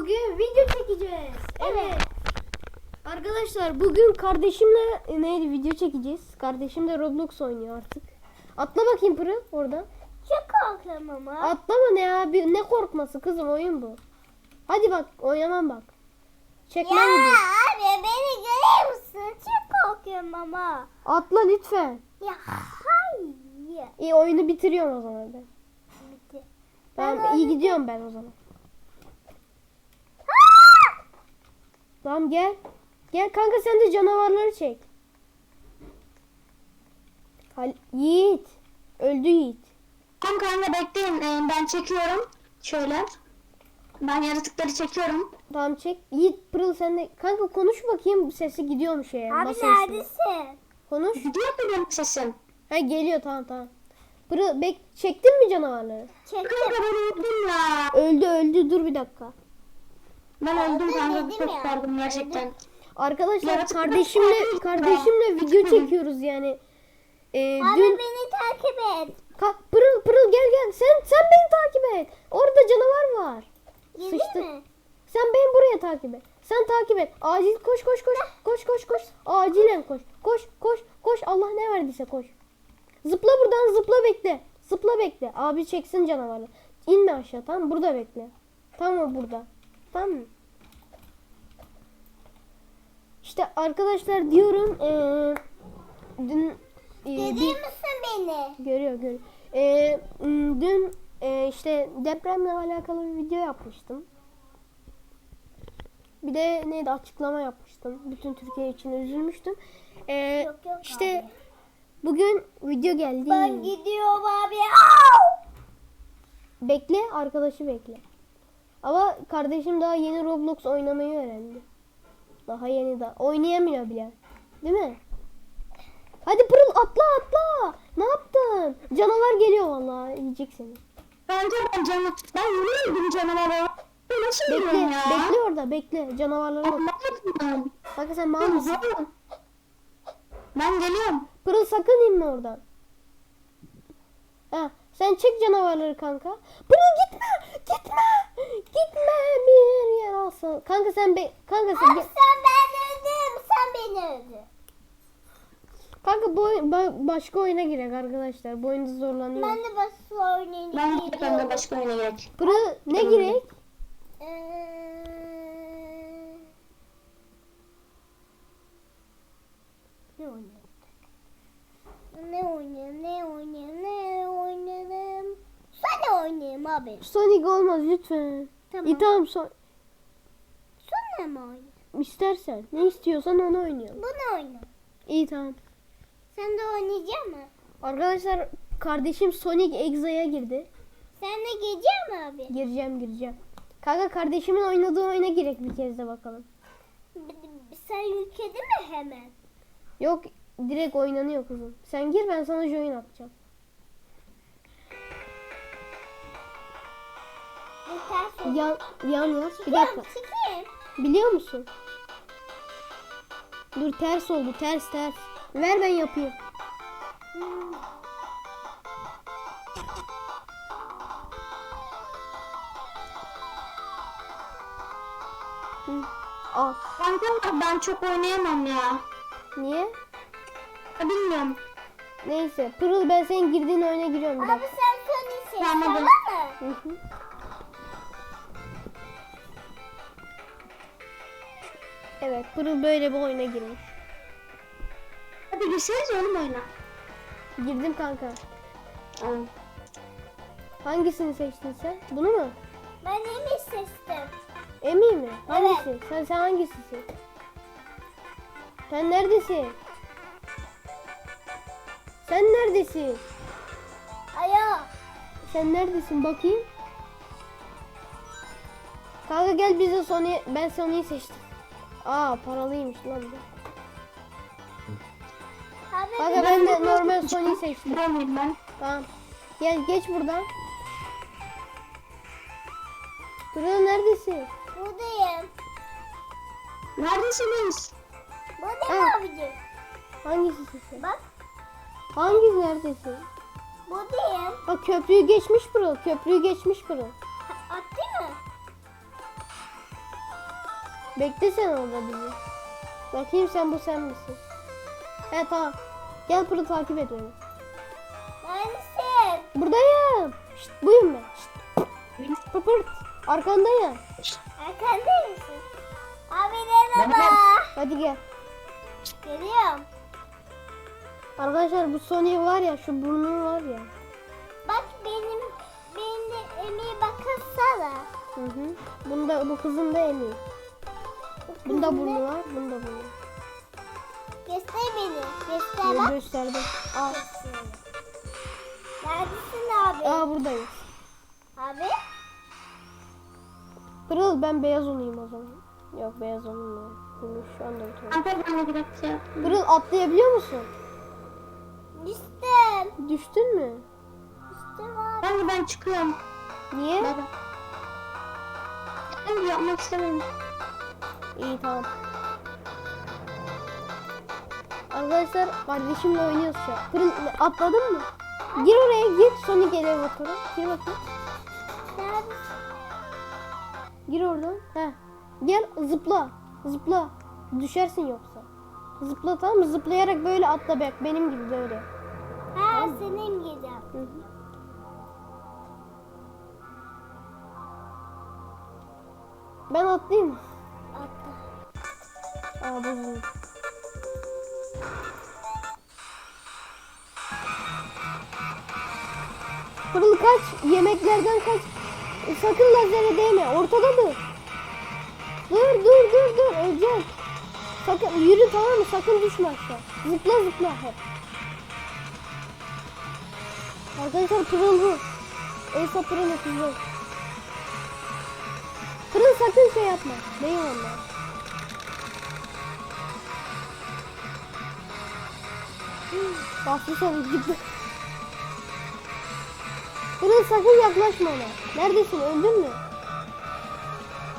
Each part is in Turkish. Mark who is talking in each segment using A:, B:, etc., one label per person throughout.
A: Bugün video çekeceğiz. Evet. Arkadaşlar bugün kardeşimle e, neydi video çekeceğiz. Kardeşim de Roblox oynuyor artık. Atla bakayım Pırı oradan.
B: Çok korkuyorum ama.
A: Atlama ne abi ne korkması kızım oyun bu. Hadi bak oynamam bak.
B: ya
A: Çekmem gidiyor.
B: abi beni görüyor musun? Çok korkuyorum ama.
A: Atla lütfen.
B: Ya hayır.
A: İyi oyunu bitiriyorum o zaman ben.
B: Bitti.
A: Tamam
B: Ben
A: iyi gidiyorum ben o zaman. Tamam gel. Gel kanka sen de canavarları çek. Hal Yiğit. Öldü Yiğit.
C: Tamam kanka bekleyin Ee, ben çekiyorum. Şöyle. Ben yaratıkları çekiyorum.
A: Tamam çek. Yiğit Pırıl sen de. Kanka konuş bakayım sesi gidiyor mu şeye?
B: Abi
A: masa
B: neredesin?
A: Konuş.
C: Gidiyor mu benim sesim?
A: Ha geliyor tamam tamam. Pırıl bek çektin mi canavarları?
B: Çektim.
C: Kanka ben öldüm ya.
A: Öldü öldü dur bir dakika.
C: Ben öldüm kanka çok pardon gerçekten.
A: Arkadaşlar kardeşimle kardeşimle video çekiyoruz yani. Ee,
B: Abi
A: dün
B: beni takip et.
A: Ka pırıl pırıl gel gel. Sen sen beni takip et. Orada canavar var.
B: Yedi
A: Sıçtı.
B: mi?
A: Sen beni buraya takip et. Sen takip et. Acil koş koş koş. Koş koş koş. Acilen koş. Koş koş koş. Allah ne verdiyse koş. Zıpla buradan zıpla bekle. Zıpla bekle. Abi çeksin canavarı. İnme aşağı tamam burada bekle. Tamam o burada. Tamam mı? İşte arkadaşlar diyorum eee dün eee,
B: Görüyor
A: bir-
B: musun beni?
A: Görüyor görüyor. Ee, m, dün e, işte depremle alakalı bir video yapmıştım. Bir de neydi açıklama yapmıştım. Bütün Türkiye için üzülmüştüm. Ee,
B: Yok, yok
A: işte
B: abi.
A: bugün video geldi.
B: Ben gidiyorum abi. Au!
A: Bekle arkadaşı bekle. Ama kardeşim daha yeni Roblox oynamayı öğrendi. Daha yeni daha. Oynayamıyor bile. Değil mi? Hadi Pırıl atla atla. Ne yaptın? Canavar geliyor vallahi yiyecek seni.
C: Bence ben canım. Ben öldüm canavara. Nasıl
A: Bekle,
C: ya?
A: bekle orada, bekle. Canavarlara bak.
C: Anlamadım.
A: Kanka sen mal mısın?
C: Ben geliyorum.
A: Pırıl sakın inme oradan. Ha, sen çek canavarları kanka. Pırıl gitme, gitme, gitme alsın. Kanka sen be, kanka sen,
B: Abi sen ben öldüm. Sen beni öldün.
A: kanka bu oyun- ba- başka oyuna girek arkadaşlar. Bu oyunda zorlanıyor.
B: Ben de başka oynayınca
C: Ben de ben de başka oyuna gerek.
A: Pırıl ne girek?
B: Ee, Ne oynayalım? Ne oynayalım? Ne oynayalım? Ne oynayalım? Sen oynayayım abi.
A: Sonic olmaz lütfen.
B: Tamam.
A: İyi tamam son,
B: Mı oynayalım?
A: istersen. Ne istiyorsan onu oynayalım.
B: Bunu oyna.
A: İyi tamam.
B: Sen de oynayacak mı?
A: Arkadaşlar kardeşim Sonic Exa'ya girdi.
B: Sen de gelecek mi abi?
A: Gireceğim gireceğim. Kanka kardeşimin oynadığı oyuna girek bir kez de bakalım.
B: Sen yükledi mi hemen?
A: Yok direkt oynanıyor kızım. Sen gir ben sana join atacağım. Yan, yan yaz. Bir dakika. Biliyor musun? Dur ters oldu ters ters. Ver ben yapayım.
B: Hmm.
A: Al.
C: Kanka ben çok oynayamam ya.
A: Niye?
C: Bilmiyorum.
A: Neyse. Pırıl ben senin girdiğin oyuna giriyorum
B: Abi sen seç
C: Tamam,
B: mı?
A: Hı hı. Evet Pırıl böyle bir oyuna girmiş.
C: Hadi girseniz oğlum oyuna.
A: Girdim kanka.
C: Tamam.
A: Hangisini seçtin sen? Bunu mu?
B: Ben Emir seçtim.
A: Emi mi? Hangisi? Sen sen hangisisin? Sen neredesin? Sen neredesin?
B: Alo.
A: Sen neredesin bakayım? Kanka gel bize Sony ben Sony'yi seçtim. Aa paralıymış lan bu.
B: Abi
A: ben de normal Sony'yi seçtim.
C: Buradayım ben.
A: Tamam. Gel geç buradan. Pırıl neredesin?
B: buradayım.
C: Neredesiniz?
B: Buradayım
A: Ha.
B: abicim.
A: Hangisisin sen?
B: Bak
A: Hangi neredesin?
B: buradayım.
A: Bak köprüyü geçmiş Pırıl. Köprüyü geçmiş.
B: Ha, Attı
A: Bekle sen orada bizi. Bakayım sen bu sen misin? He tamam. Gel Pırıl takip et beni.
B: Neredesin?
A: Buradayım. Şşt buyum ben. Şşt. Pıpırt. Arkandayım.
B: Arkanda mısın? Abi merhaba.
A: Hadi gel.
B: Geliyorum.
A: Arkadaşlar bu Sony var ya şu burnu var ya.
B: Bak benim benim emeğe bakırsana.
A: Hı hı. Bunda bu kızın da iyi. Bunda burnu var, bunda burnu.
B: Göster beni. Göster bak.
A: gösterdim. Al.
B: Neredesin abi?
A: Aa buradayız.
B: Abi?
A: Pırıl ben beyaz olayım o zaman. Yok beyaz olmuyor. Bunu şu anda
C: biraz şey.
A: Pırıl atlayabiliyor musun?
B: Düştüm.
A: Düştün mü?
B: Düştüm abi.
C: Ben de ben çıkıyorum.
A: Niye?
C: Ben Ben yapmak istemiyorum.
A: İyi tamam. Arkadaşlar kardeşimle oynuyoruz şu an. Pırıl atladın mı? Gir oraya gir. Sonic elevatörü. Gir bakayım. Gir oradan. Heh. Gel zıpla. Zıpla. Düşersin yoksa. Zıpla tamam mı? Zıplayarak böyle atla bak. Benim gibi böyle.
B: Ha senin gideceğim.
A: Hı hı. Ben atlayayım mı?
B: Atla.
A: Aa bozuldu. Pırıl kaç. Yemeklerden kaç. E, sakın lazere değme. Ortada dur. Dur dur dur dur. Öleceksin. Sakın yürü tamam mı? Sakın düşme aşağı. Zıpla zıpla hep. Arkadaşlar pırıl bu. Elsa pırıl ötüyor. Pırıl sakın şey yapma. Değil onlar. Bastı sonra gitti. Pırıl sakın yaklaşma ona. Neredesin? Öldün mü?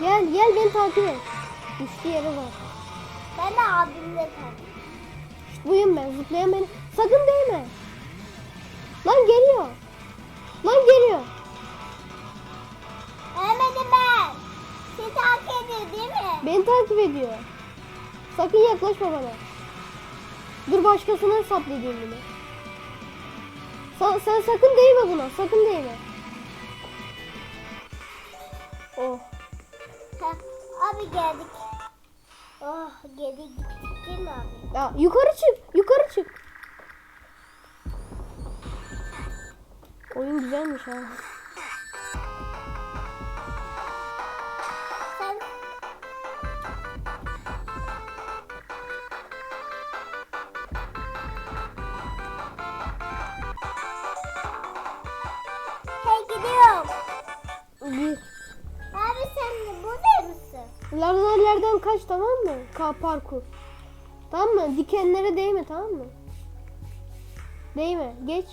A: Gel gel beni takip et. Düştü yere bak.
B: Ben de abimle kaldım.
A: Buyum ben zıplayan beni. Sakın değme. Lan geliyor. Lan geliyor.
B: Ölmedim ben. Seni takip ediyor değil mi?
A: Beni takip ediyor. Sakın yaklaşma bana. Dur başkasına hesaplayayım bunu. Sa- sen sakın değme buna. Sakın değme. Oh.
B: Ha, abi geldik. Oh geri gittik değil mi abi?
A: Ya yukarı çık. Yukarı çık. Oyun güzelmiş ha. Lazerlerden kaç tamam mı? Ka parkur. Tamam mı? Dikenlere değme tamam mı? Değme. Geç.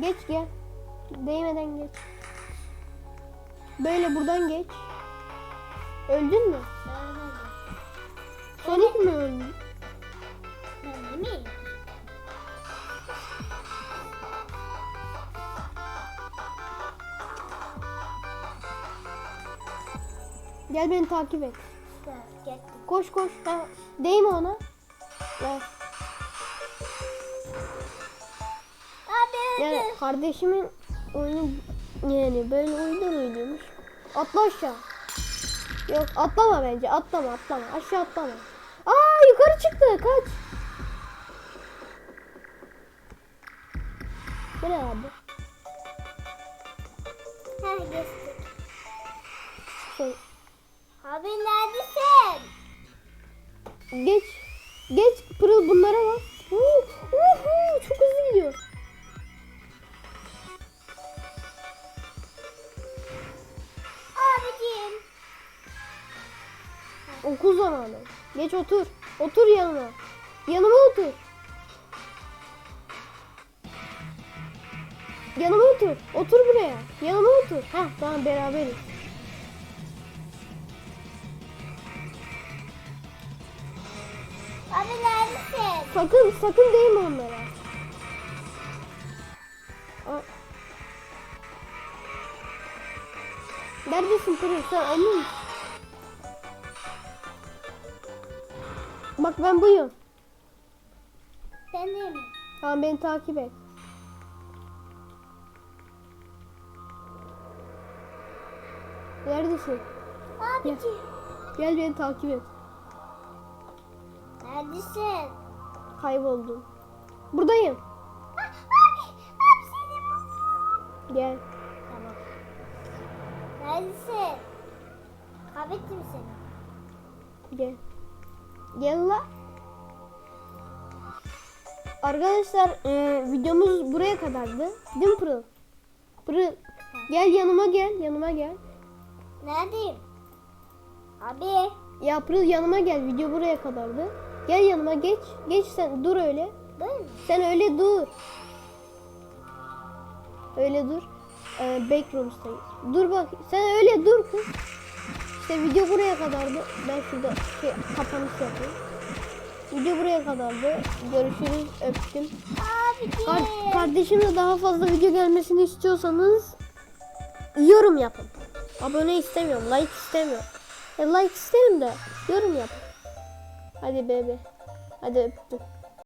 A: Geç gel. Değmeden geç. Böyle buradan geç. Öldün mü? Sonic mi öldü?
B: Ben miyim?
A: Gel beni takip et.
B: Ha, Gittim.
A: Koş koş. Ha, değme ona. Ver.
B: Abi öldü.
A: kardeşimin oyunu yani böyle uydur uydurmuş. Atla aşağı. Yok atlama bence atlama atlama aşağı atlama. Aa yukarı çıktı kaç. Bu ne abi?
B: Ha geçtik.
A: Şey,
B: Abi neredesin?
A: geç. Geç pırıl bunlara bak. Uhu, uhu, çok hızlı gidiyor.
B: Abicim.
A: Okul zamanı. Geç otur. Otur yanıma. Yanıma otur. Yanıma otur. Otur buraya. Yanıma otur. Heh tamam beraberiz. Sakın sakın değme onlara. Aa. Neredesin Pırıl? Sen emin? Bak ben buyum.
B: Ben de mi?
A: Tamam beni takip et. Neredesin?
B: Abici.
A: Gel beni takip et.
B: Neredesin?
A: Kayboldum. Buradayım.
B: Abi, abi seni buldum.
A: Gel.
B: Tamam. Neredesin? Kaybettim seni.
A: Gel. Gel la. Arkadaşlar e, videomuz buraya kadardı. Değil mi Pırıl? Pırıl. Gel yanıma gel. Yanıma gel.
B: Neredeyim? Abi.
A: Ya Pırıl yanıma gel. Video buraya kadardı. Gel yanıma geç. Geç sen. Dur öyle.
B: Böyle mi?
A: Sen öyle dur. Öyle dur. Ee, backroom'stayız. Dur bak. Sen öyle dur kız. İşte video buraya kadardı. Ben şurada şey, kapanış yapayım. Video buraya kadardı. Görüşürüz. Öptüm.
B: Abici.
A: Kar- kardeşimle daha fazla video gelmesini istiyorsanız yorum yapın. Abone istemiyorum. Like istemiyorum. E, like isterim de yorum yapın. Hadi bebe. Hadi öptüm.